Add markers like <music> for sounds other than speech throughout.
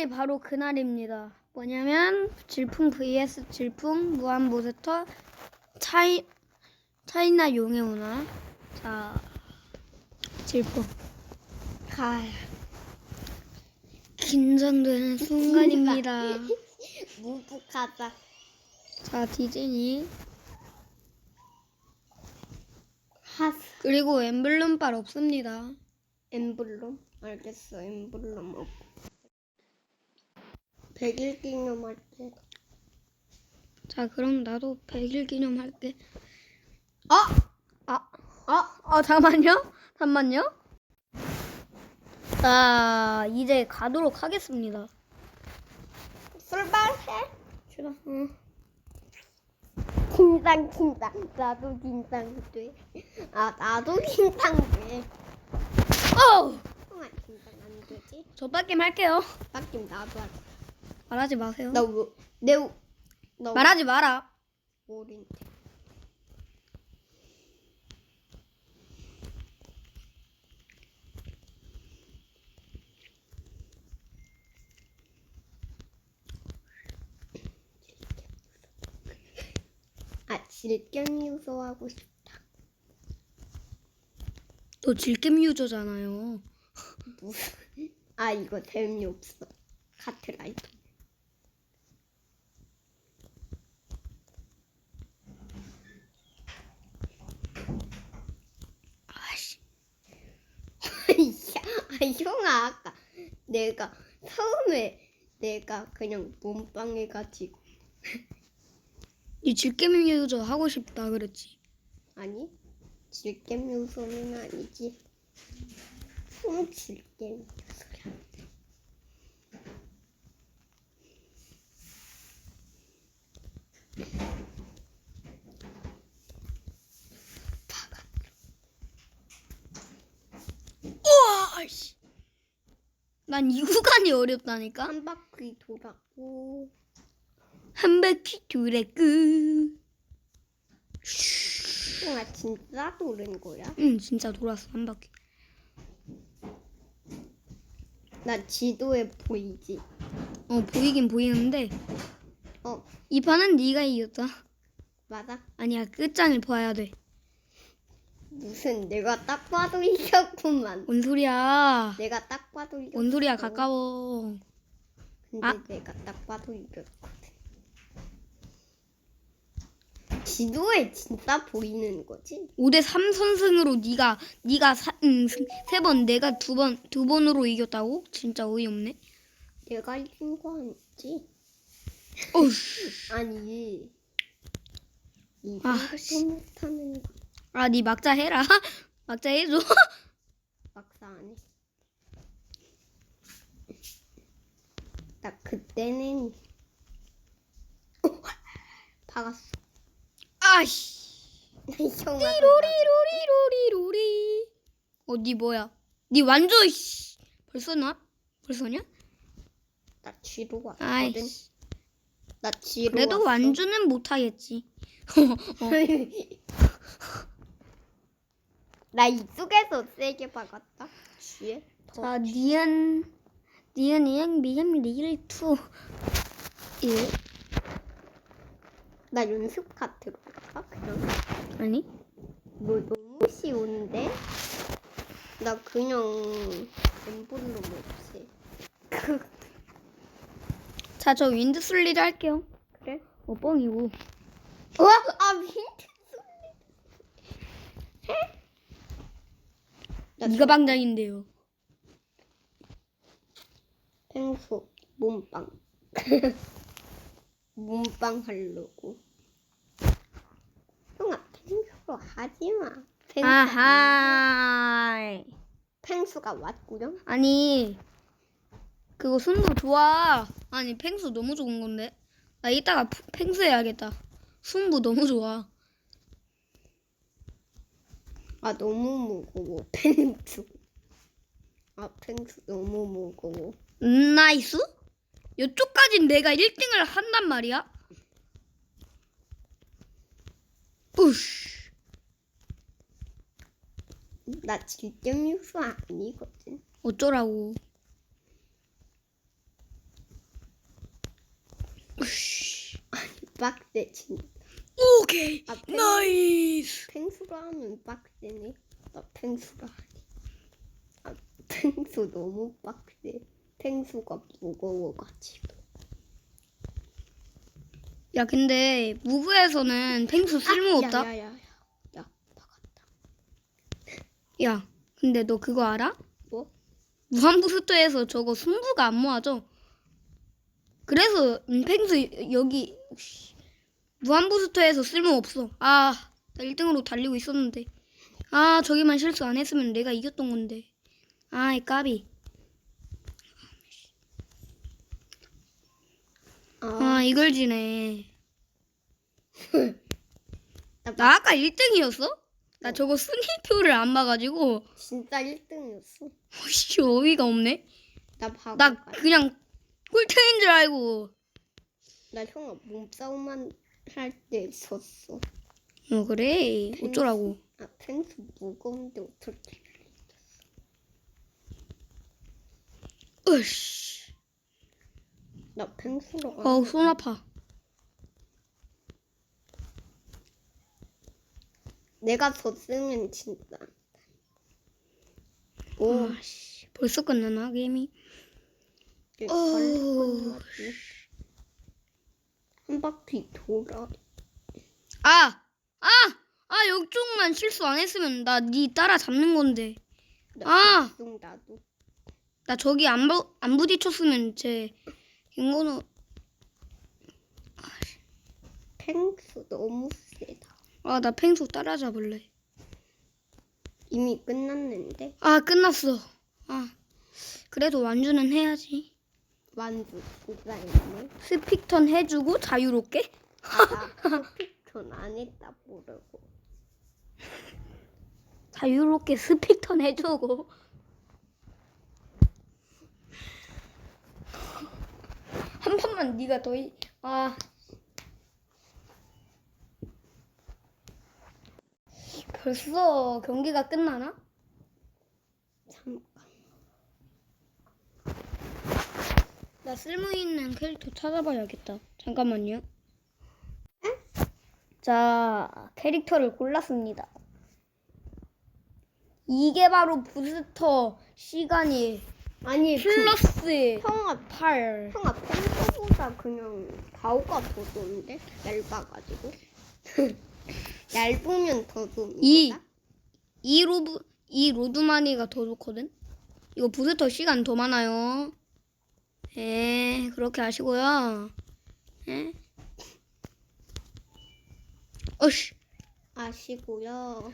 내일이 바로 그날입니다. 뭐냐면 질풍 vs 질풍 무한 모세터 차이 차이나 용의 문화. 자 질풍. 가. 긴장되는 순간입니다. <laughs> 무북하다. 자 디즈니 하스. 그리고 엠블럼 빨 없습니다. 엠블럼? 알겠어, 엠블럼 없고. 100일 기념할 때. 자 그럼 나도 100일 기념 할게. 어? 아 어? 어, 잠만요. 잠만요. 자, 이제 가도록 하겠습니다. 출발해? 싫어. 응. 긴장, 긴장. 나도 긴장돼. 아, 나도 긴장돼. 어! 정말 긴장 안 되지? 저 빡김 할게요. 바뀐 나도 할 거야. 말하지 마세요. 나 뭐, 내, 우- 너 말하지 마라. 모린데. 아, 질견 요소하고 싶다. 너 질겜 유저잖아요. 무슨? 아, 이거 재미없어. 카트라이터. 아씨. 야, 아, <laughs> 형아, 아까 내가 처음에 내가 그냥 몸빵 해가지고 <laughs> 이 질겜 유저 하고 싶다 그랬지. 아니 질겜 요소는 아니지. 홈질겜 요소야. 우와, 씨. 난 이 구간이 어렵다니까. 한 바퀴 돌았고 한 바퀴 돌았고. 형아 진짜 도는 거야? 응, 진짜 돌았어 한 바퀴. 나 지도에 보이지? 어, 보이긴 보이는데 어 이 판은 네가 이겼다. 맞아? 아니야, 끝장을 봐야 돼. 무슨 내가 딱 봐도 이겼구만. 뭔 소리야? 내가 딱 봐도 이겼어. 뭔 소리야? 가까워. 근데 아. 내가 딱 봐도 이겼거든. 지도에 진짜 보이는 거지? 5대 3 선승으로 네가 네가 음, 세 번 내가 두 번 두 번으로 이겼다고? 진짜 어이없네. 내가 이긴 거 아니지? 아니 아, 이것도 씨. 못하는 거 아, 네 막자 해라. <laughs> 막자 해줘. <laughs> 막사 안 해. 나 그때는 <laughs> 박았어. 아씨. 형아 로리로리로리로리. 어, 네 뭐야? 네 완전 씨. 벌써 나? 벌써냐? 나 쥐로 왔거든. 아이씨. 나 쥐로 그래도 왔어. 완주는 못하겠지. 나 이쪽에서 세게 박았다. 쥐에. 더. 자, 니은 니은 이응 미음 리일 투. 일. 나 연습 카트로 갈까? 그냥 아니? 뭐 너무 쉬운데? 나 그냥 엠블로 없지. 자, 저 윈드 슬리드 할게요. 그래? 어, 뻥이고. 와, 아민트 나 네가 방장인데요. 펭수 몸빵. 몸빵 하려고. 형아 펭수로 하지 마. 펭수 아하. 펭수가 왔구요. 아니, 그거 순도 좋아. 아니, 펭수 너무 좋은 건데. 나 이따가 프- 펭수 해야겠다. 순부 너무 좋아. 아 너무 무거워 <laughs> 펭수. 아 펭수 너무 무거워. 음, 나이스? 이쪽까진 내가 1등을 한단 말이야. 뿌쉬. 나 질점 유수 아니거든. 어쩌라고. 으쉬. 빡세 진짜. 오케이. 아, 펭- 나이스. 펭수로 하면 빡세네. 나 펭수로 하니. 아, 펭수 너무 빡세. 펭수가 무거워가지고. 야 근데 무브에서는 펭수 쓸모없다. 야, 야, 야, 야. 야, 박았다. 야 근데 너 그거 알아? 뭐? 무한부스터에서 저거 승부가 안 모아져. 그래서 음, 펭수 여기 씨, 무한부스터에서 쓸모없어. 아, 나 1등으로 달리고 있었는데. 아, 저기만 실수 안 했으면 내가 이겼던 건데. 아이, 까비. 아, 아, 이걸 지네. 나, 나 아까 1등이었어? 나 저거 순위표를 안 봐가지고. 진짜 1등이었어. 씨, 어이가 없네. 나 바보. 나 그냥 꿀템인 줄 알고. 나 형아 몸싸움만 할때 졌어. 어, 그래. 어쩌라고. 아, 펭수 무거운데 어떻게? 으씨. 나 가. 어우, 손 아파. 내가 졌으면 진짜. 오, 아씨, 벌써 끝나나 게임이? 어우. 한 바퀴 돌아. 아, 아, 아 역쪽만 실수 안 했으면 나 니 따라 잡는 건데. 아! 종 나도. 나 저기 안, 부, 안 부딪혔으면 제 이거는 펭수 너무 세다. 아 나 펭수 따라 잡을래. 이미 끝났는데 아 끝났어. 아 그래도 완주는 해야지. 완주 누가 있네. 스픽턴 해주고 자유롭게. 아나 스피턴 안 했다 모르고. <laughs> 자유롭게 스픽턴 해주고. <laughs> 한 판만 네가 더 이. 아. 벌써 경기가 끝나나? 잠깐. 나 쓸모 있는 캐릭터 찾아봐야겠다. 잠깐만요. 자, 캐릭터를 골랐습니다. 이게 바로 부스터 시간이 아니 그 플러스 형아 8. 형아 펭수보다 그냥 가오가 더 좋은데 얇아가지고. <laughs> 얇으면 더 좋은 이. 거다. 이 로브 이 로드마니가 더 좋거든. 이거 부스터 시간 더 많아요. 에 그렇게 아시고요. 에? 어씨. 아시고요.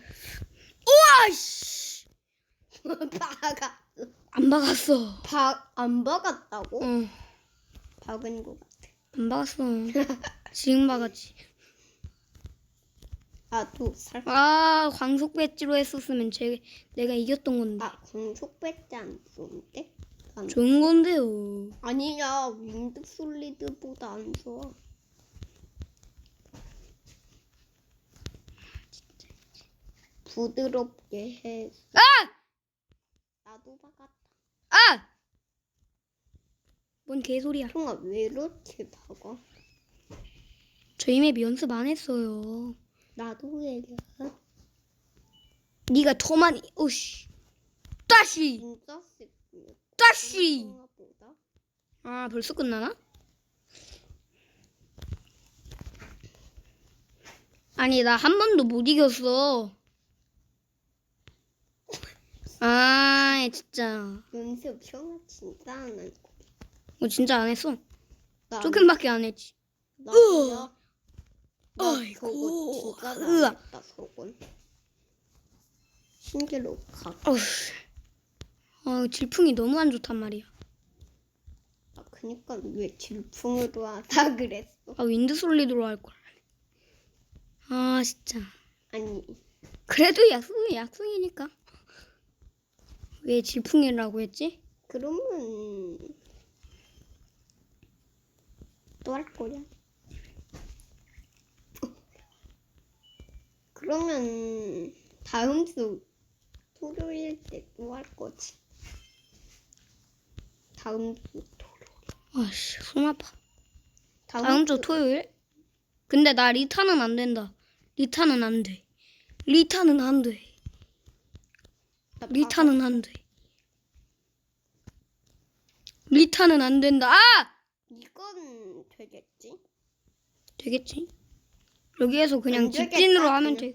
우와 씨. 박아. 안 박았어. 박 안 박았다고? 어. 박은 거 같아. 안 박았어. <laughs> 지금 박았지. 아 또 살. 아 광속 배지로 했었으면 제 내가 이겼던 건데. 아 공속 배지 안 좋은데? 안 좋은 건데요. 아니야 윈드 솔리드보다 안 좋아. 부드럽게 해. 아! 나도 박았다. 아! 뭔 개소리야. 형아 왜 이렇게 박아? 저희 맵 연습 안 했어요. 나도 왜냐? 네가 더 많이. 오씨. 다시. 진짜. 다시. 아 벌써 끝나나? 아니 나 한 번도 못 이겼어. 아 진짜. 연습 형아 진짜 안할 거. 뭐 진짜 안 했어. 나 조금밖에 안 했지. 나도야. 나 아이고. 저거 진짜. 안 했다 저건. 신기로 가. 어휴. 아 질풍이 너무 안 좋단 말이야. 아, 그니까 왜 질풍으로 하다 <laughs> 그랬어? 아 윈드 솔리드로 할 걸. 아 진짜. 아니, 그래도 약속이 약속이니까. 왜 질풍이라고 했지? 그러면 또 할 거야? 그러면 다음 주 토요일 때 또 할 거지. 다음 주 토요일. 아씨 손 아파. 다음 주 토요일? 근데 나 리타는 안 된다. 리타는 안 돼. 리타는 안 돼. 나 리타는 안 돼. 리타는 안 된다. 아! 이건 되겠지? 되겠지? 여기에서 그냥 안 직진으로 하면. 돼.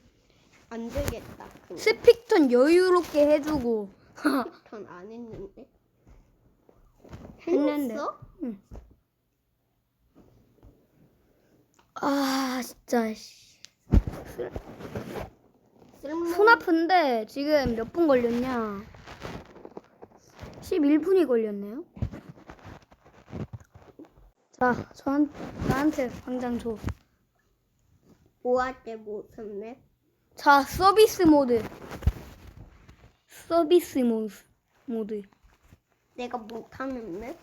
안 되겠다. 그냥. 스픽턴 여유롭게 해주고. <laughs> 턴안 했는데. 했는데. 했어? 아 진짜. 손 아픈데 지금 몇 분 걸렸냐? 11분이 걸렸네요. 자, 저한, 나한테 당장 줘. 뭐할 때 무슨 맵? 자, 서비스 모드. 서비스 모드. 모드. 내가 못하는 맵?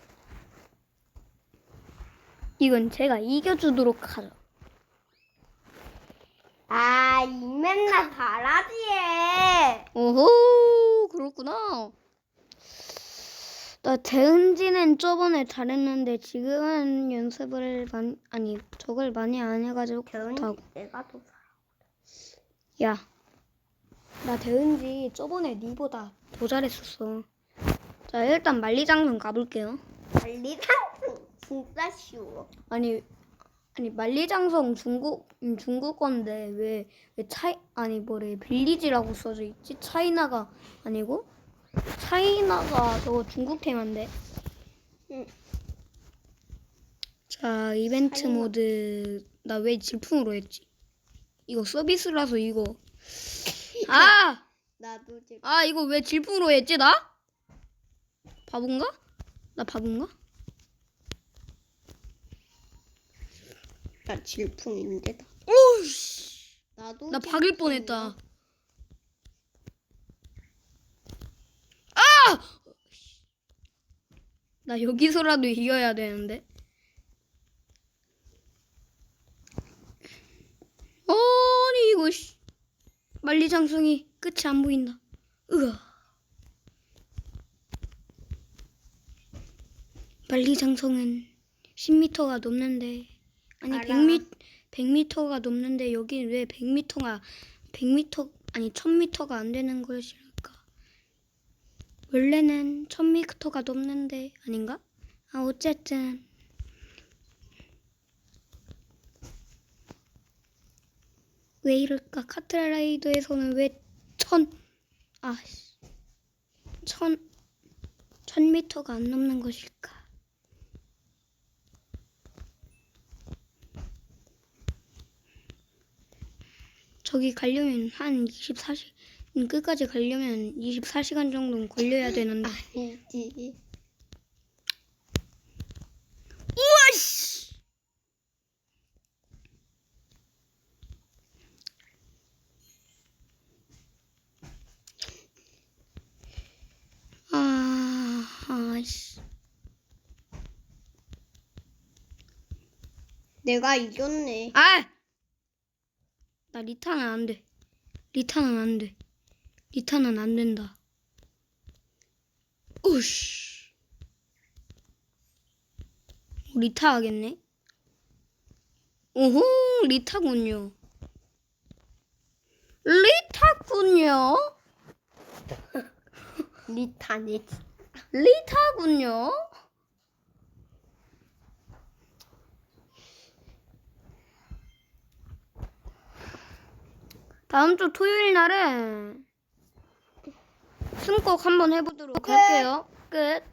이건 제가 이겨주도록 하죠. 아, 이 맨날 바라지 해. 오호, 그렇구나. 나 대은지는 저번에 잘했는데 지금은 연습을 많이 아니 저걸 많이 안 해가지고 대은이 못하고. 내가 더 야, 나 대은지 저번에 니보다 더 잘했었어. 자, 일단 만리장성 가볼게요. 빨리 상승 진짜 쉬워. 아니, 아니 만리장성 중국 음, 중국 건데 왜 왜 차이 아니 뭐래 빌리지라고 써져 있지? 차이나가 아니고 차이나가 저거 중국 테마인데. 응. 자, 이벤트 차이나. 모드 나 왜 질풍으로 했지? 이거 서비스라서 이거 <laughs> 아! 나도 지금 아 이거 왜 질풍으로 했지 나? 바본가? 나 바본가? 나 질풍인데 나. 오우씨 나도 나 박을 질풍이야. 뻔했다 아! 나 여기서라도 이겨야 되는데 아니 이거 씨 만리장성이 끝이 안 보인다 으아 만리장성은 10m가 넘는데 아니 알아. 100m 100m가 넘는데 여기 왜 100m가 100m 아니 1000m가 안 되는 것일까? 원래는 1000m가 넘는데 아닌가? 아 어쨌든 왜 이럴까? 카트라이더에서는 왜 천, 아, 씨. 천, 천 미터가 안 넘는 것일까? 저기 가려면 한 24시, 끝까지 가려면 24시간 정도는 걸려야 되는데. 아니지. 우와, 씨! 아, 아씨. 내가 이겼네. 아! 나 리타는 안 돼. 리타는 안 돼. 리타는 안 된다. 오씨. 리타 하겠네? 오호, 리타군요. 리타군요. <laughs> 리타네. 리타군요. 다음 주 토요일 날은 승꼭 한번 해보도록 할게요. 끝.